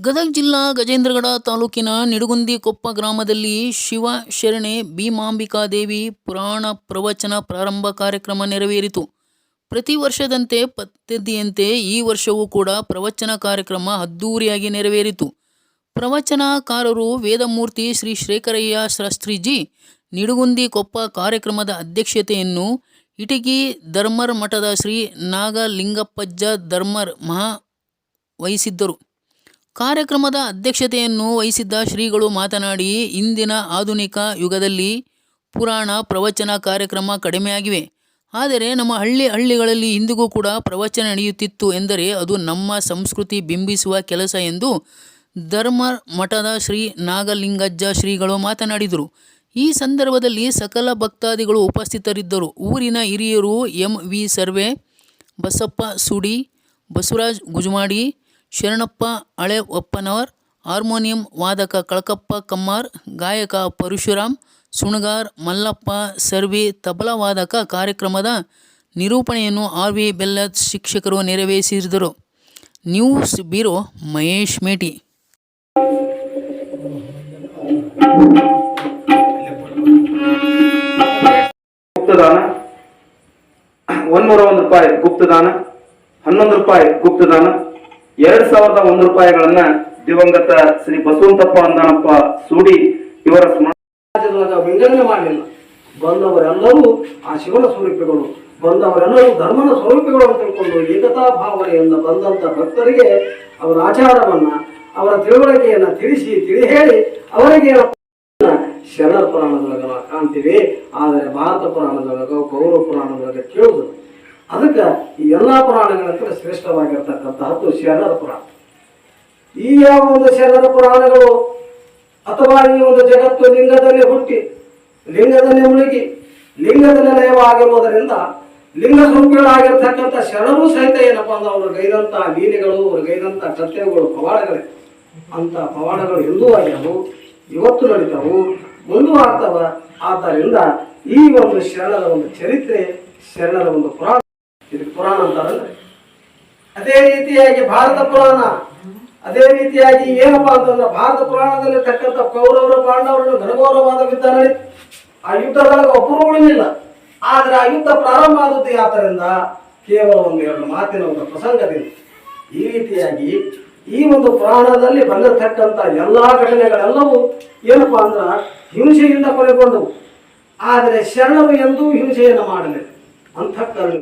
ಗದಗ ಜಿಲ್ಲಾ ಗಜೇಂದ್ರಗಡ ತಾಲೂಕಿನ ನಿಡುಗುಂದಿ ಕೊಪ್ಪ ಗ್ರಾಮದಲ್ಲಿ ಶಿವ ಶರಣೆ ಭೀಮಾಂಬಿಕಾದೇವಿ ಪುರಾಣ ಪ್ರವಚನ ಪ್ರಾರಂಭ ಕಾರ್ಯಕ್ರಮ ನೆರವೇರಿತು. ಪ್ರತಿ ವರ್ಷದಂತೆ ಪದ್ಧತಿಯಂತೆ ಈ ವರ್ಷವೂ ಕೂಡ ಪ್ರವಚನ ಕಾರ್ಯಕ್ರಮ ಅದ್ಧೂರಿಯಾಗಿ ನೆರವೇರಿತು. ಪ್ರವಚನಕಾರರು ವೇದಮೂರ್ತಿ ಶ್ರೀ ಶೇಖರಯ್ಯ ಶಾಸ್ತ್ರಿಜಿ ನಿಡುಗುಂದಿ ಕೊಪ್ಪ ಕಾರ್ಯಕ್ರಮದ ಅಧ್ಯಕ್ಷತೆಯನ್ನು ಇಟಗಿ ಧರ್ಮರ್ ಮಠದ ಶ್ರೀ ನಾಗಲಿಂಗಪ್ಪಜ್ಜ ಧರ್ಮರ್ ಮಹಾ ವಹಿಸಿದ್ದರು. ಕಾರ್ಯಕ್ರಮದ ಅಧ್ಯಕ್ಷತೆಯನ್ನು ವಹಿಸಿದ್ದ ಶ್ರೀಗಳು ಮಾತನಾಡಿ, ಇಂದಿನ ಆಧುನಿಕ ಯುಗದಲ್ಲಿ ಪುರಾಣ ಪ್ರವಚನ ಕಾರ್ಯಕ್ರಮ ಕಡಿಮೆಯಾಗಿವೆ. ಆದರೆ ನಮ್ಮ ಹಳ್ಳಿ ಹಳ್ಳಿಗಳಲ್ಲಿ ಇಂದಿಗೂ ಕೂಡ ಪ್ರವಚನ ನಡೆಯುತ್ತಿತ್ತು ಎಂದರೆ ಅದು ನಮ್ಮ ಸಂಸ್ಕೃತಿ ಬಿಂಬಿಸುವ ಕೆಲಸ ಎಂದು ಧರ್ಮ ಮಠದ ಶ್ರೀ ನಾಗಲಿಂಗಜ್ಜ ಶ್ರೀಗಳು ಮಾತನಾಡಿದರು. ಈ ಸಂದರ್ಭದಲ್ಲಿ ಸಕಲ ಭಕ್ತಾದಿಗಳು ಉಪಸ್ಥಿತರಿದ್ದರು. ಊರಿನ ಹಿರಿಯರು M V Sarve Basappa Sudi, Basavaraj Gujamadi Sharanappa Hale Oppanavar, harmonium ವಾದಕ Kalakappa Kammar, ಗಾಯಕ ಪರಶುರಾಮ್, ಸುಣಗಾರ್ ಮಲ್ಲಪ್ಪ ಸರ್ವಿ ತಬಲಾ ವಾದಕ ಕಾರ್ಯಕ್ರಮದ ನಿರೂಪಣೆಯನ್ನು ಆರ್ ವಿ ಬೆಲ್ಲತ್ ಶಿಕ್ಷಕರು ನೆರವೇರಿಸಿದರು. News bureau Mahesh Meti. ಗುಪ್ತದಾನ. ಒಂದೂರ ಒಂದು ರೂಪಾಯಿ ಗುಪ್ತದಾನ. ಹನ್ನೊಂದು ರೂಪಾಯಿ ಗುಪ್ತದಾನ. ಎರಡ್ ಸಾವಿರದ ಒಂದು ರೂಪಾಯಿಗಳನ್ನ ದಿವಂಗತ ಶ್ರೀ ಬಸವಂತಪ್ಪ ಅಂದಾನಪ್ಪ ಸೂಡಿ ಇವರ ವಿಂಗಡಣೆ ಮಾಡಲಿಲ್ಲ. ಬಂದವರೆಲ್ಲರೂ ಆ ಶಿವನ ಸ್ವರೂಪಗಳು, ಬಂದವರೆಲ್ಲರೂ ಧರ್ಮನ ಸ್ವರೂಪಗಳು ಅಂತ ತಿಳ್ಕೊಂಡು ಏಕತಾ ಭಾವನೆಯಿಂದ ಬಂದಂತ ಭಕ್ತರಿಗೆ ಅವರ ಆಚಾರವನ್ನ, ಅವರ ತಿಳುವಳಿಕೆಯನ್ನ ತಿಳಿಸಿ ತಿಳಿ ಹೇಳಿ ಅವರಿಗೆ ಶರಣ ಪುರಾಣದೊಳಗ ಕಾಣ್ತೀವಿ. ಆದರೆ ಭಾರತ ಪುರಾಣದೊಳಗ, ಕೌರವ ಪುರಾಣದೊಳಗ ಕೇಳುದು ಅದಕ್ಕೆ ಈ ಎಲ್ಲಾ ಪುರಾಣಗಳಿಂದ ಶ್ರೇಷ್ಠವಾಗಿರ್ತಕ್ಕಂತಹದ್ದು ಶರಣರ ಪುರಾಣ. ಈ ಯಾವ ಒಂದು ಶರಣರ ಪುರಾಣಗಳು? ಅಥವಾ ಈ ಒಂದು ಜಗತ್ತು ಲಿಂಗದಲ್ಲಿ ಹುಟ್ಟಿ, ಲಿಂಗದಲ್ಲಿ ಮುಳುಗಿ, ಲಿಂಗದಲ್ಲಿ ನಯವಾಗಿರುವುದರಿಂದ ಲಿಂಗ ಸ್ವರೂಪಿಗಳಾಗಿರ್ತಕ್ಕಂಥ ಶರಣರು ಸಹಿತ ಏನಪ್ಪಾ ಅಂದ್ರೆ ಅವರು ಗೈದಂತ ಲೀಲೆಗಳು, ಅವರು ಗೈದಂತ ಕತ್ತೆಗಳು ಪವಾಡಗಳೇ. ಅಂತ ಪವಾಡಗಳು ಎಂದೂ ಆಗ್ಯಾವು, ಇವತ್ತು ನಡೀತಾವು ಮುಂದೂ ಆಗ್ತಾವ. ಆದ್ದರಿಂದ ಈ ಒಂದು ಶರಣರ ಒಂದು ಚರಿತ್ರೆ, ಶರಣರ ಒಂದು ಪುರಾಣ ಇದಕ್ಕೆ ಪುರಾಣ ಅಂತಾರಲ್ಲ? ಅದೇ ರೀತಿಯಾಗಿ ಭಾರತ ಪುರಾಣ ಅದೇ ರೀತಿಯಾಗಿ ಏನಪ್ಪಾ ಅಂತಂದ್ರೆ ಭಾರತ ಪುರಾಣದಲ್ಲಿ ತಕ್ಕಂತ ಕೌರವರು ಪಾಂಡವರು ಘನಗೌರವಾದ ಯುದ್ಧ ಆ ಯುದ್ಧದೊಳಗೆ ಒಬ್ಬರು ಆದ್ರೆ ಆ ಯುದ್ಧ ಪ್ರಾರಂಭ ಆದದ್ದು ಯಾತರಿಂದ? ಕೇವಲ ಒಂದು ಎರಡು ಮಾತಿನ ಒಂದು ಪ್ರಸಂಗದಿಂದ. ಈ ರೀತಿಯಾಗಿ ಈ ಒಂದು ಪುರಾಣದಲ್ಲಿ ಬಂದಿರತಕ್ಕಂತ ಎಲ್ಲಾ ಘಟನೆಗಳೆಲ್ಲವೂ ಏನಪ್ಪಾ ಅಂದ್ರೆ ಹಿಂಸೆಯಿಂದ ಕೊನೆಗೊಂಡವು. ಆದರೆ ಶರಣರು ಎಂದೂ ಹಿಂಸೆಯನ್ನು ಮಾಡಲಿ ಅಂತಃಕರಣ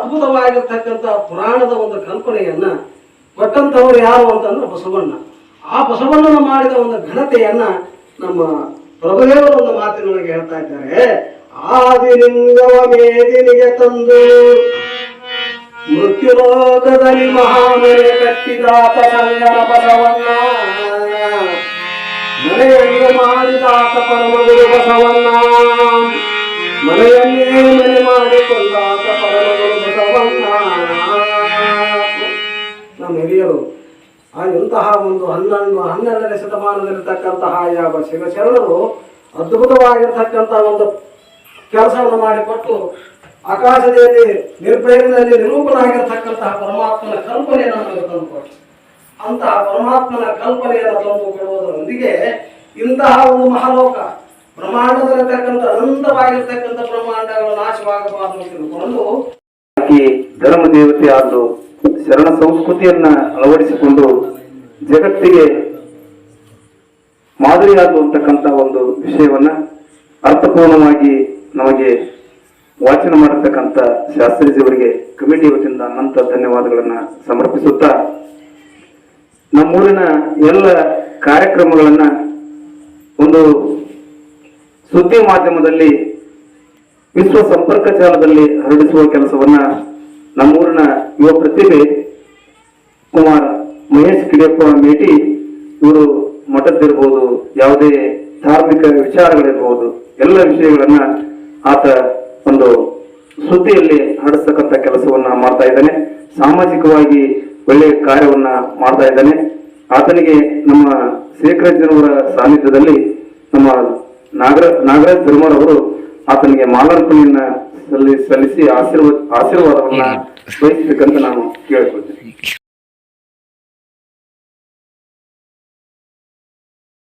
ಅದ್ಭುತವಾಗಿರ್ತಕ್ಕಂಥ ಪುರಾಣದ ಒಂದು ಕಲ್ಪನೆಯನ್ನ ಕೊಟ್ಟಂಥವ್ರು ಯಾರು ಅಂತಂದ್ರೆ ಬಸವಣ್ಣ. ಆ ಬಸವಣ್ಣನ ಮಾಡಿದ ಒಂದು ಘನತೆಯನ್ನ ನಮ್ಮ ಪ್ರಭುದೇವರು ಒಂದು ಮಾತಿನೊಳಗೆ ಹೇಳ್ತಾ ಇದ್ದಾರೆ. ಆದಿಲಿಂಗವ ಮೇದಿನಿಗೆ ತಂದು ಮೃತ್ಯುಲೋಕದಲ್ಲಿ ಮಹಾಮನೆ ಕಟ್ಟಿದಾತ ಸಂಗನ ಬಸವಣ್ಣ. ಮನೆಯನ್ನು ಮಾಡಿದಾತ ಪರಮಗುರು ಬಸವಣ್ಣ. ಮನೆಯನ್ನೇ ಮನೆ ಆ ಇಂತಹ ಒಂದು ಹನ್ನೊಂದು, ಹನ್ನೆರಡನೇ ಶತಮಾನದಲ್ಲಿರ್ತಕ್ಕಂತಹ ಯಾವ ಶಿವಶರಣರು ಅದ್ಭುತವಾಗಿರ್ತಕ್ಕಂಥ ಒಂದು ಕೆಲಸವನ್ನು ಮಾಡಿಕೊಟ್ಟು ಆಕಾಶದಲ್ಲಿ ನಿರ್ಭಯದಲ್ಲಿ ನಿರೂಪಣಾಗಿರ್ತಕ್ಕಂತಹ ಪರಮಾತ್ಮನ ಕಲ್ಪನೆಯನ್ನು ನಮಗೆ ತಂದುಕೊಟ್ಟು ಅಂತಹ ಪರಮಾತ್ಮನ ಕಲ್ಪನೆಯನ್ನು ತಂದುಕೊಡುವುದರೊಂದಿಗೆ ಇಂತಹ ಒಂದು ಮಹಾಲೋಕ ಬ್ರಹ್ಮಾಂಡದಲ್ಲಿರ್ತಕ್ಕಂಥ ಅನಂತವಾಗಿರ್ತಕ್ಕಂಥ ಬ್ರಹ್ಮಾಂಡಗಳು ನಾಶವಾಗಬಾರದು ತಿಳ್ಕೊಂಡು ಧರ್ಮ ದೇವತೆ ಶರಣ ಸಂಸ್ಕೃತಿಯನ್ನ ಅಳವಡಿಸಿಕೊಂಡು ಜಗತ್ತಿಗೆ ಮಾದರಿಯಾಗುವಂತಕ್ಕಂಥ ಒಂದು ವಿಷಯವನ್ನ ಅರ್ಥಪೂರ್ಣವಾಗಿ ನಮಗೆ ವಾಚನ ಮಾಡತಕ್ಕಂತ ಶಾಸ್ತ್ರೀಜಿಯವರಿಗೆ ಕಮಿಟಿ ವತಿಯಿಂದ ಅನಂತ ಧನ್ಯವಾದಗಳನ್ನ ಸಮರ್ಪಿಸುತ್ತಾ, ನಮ್ಮೂರಿನ ಎಲ್ಲ ಕಾರ್ಯಕ್ರಮಗಳನ್ನ ಒಂದು ಸುದ್ದಿ ಮಾಧ್ಯಮದಲ್ಲಿ ವಿಶ್ವ ಸಂಪರ್ಕ ಜಾಲದಲ್ಲಿ ಹರಡಿಸುವ ಕೆಲಸವನ್ನ ಯುವ ಪ್ರತಿಭೆ ಕುಮಾರ್ ಮಹೇಶ್ ಕಿಡಿಯಪ್ಪ ಮೇಟಿ ಇವರು ಮಠದ್ದಿರ್ಬೋದು, ಯಾವುದೇ ಧಾರ್ಮಿಕ ವಿಚಾರಗಳಿರ್ಬೋದು, ಎಲ್ಲ ವಿಷಯಗಳನ್ನ ಆತ ಒಂದು ಸುದ್ದಿಯಲ್ಲಿ ಹರಡಿಸ್ತಕ್ಕಂಥ ಕೆಲಸವನ್ನ ಮಾಡ್ತಾ ಇದ್ದಾನೆ. ಸಾಮಾಜಿಕವಾಗಿ ಒಳ್ಳೆಯ ಕಾರ್ಯವನ್ನ ಮಾಡ್ತಾ ಇದ್ದಾನೆ. ಆತನಿಗೆ ನಮ್ಮ ಶೇಖರಜ್ಜನವರ ಸಾನ್ನಿಧ್ಯದಲ್ಲಿ ನಮ್ಮ ನಾಗರ, ನಾಗರಾಜ್ ಧರ್ಮರವರು ಆತನಿಗೆ ಮಾಲಾರ್ಪಣೆಯನ್ನ ಸಲ್ಲಿ ಸಲ್ಲಿಸಿ ಆಶೀರ್ವ, ಆಶೀರ್ವಾದವನ್ನ ವಹಿಸಬೇಕಂತ ನಾನು ಕೇಳಿಕೊಳ್ತೇನೆ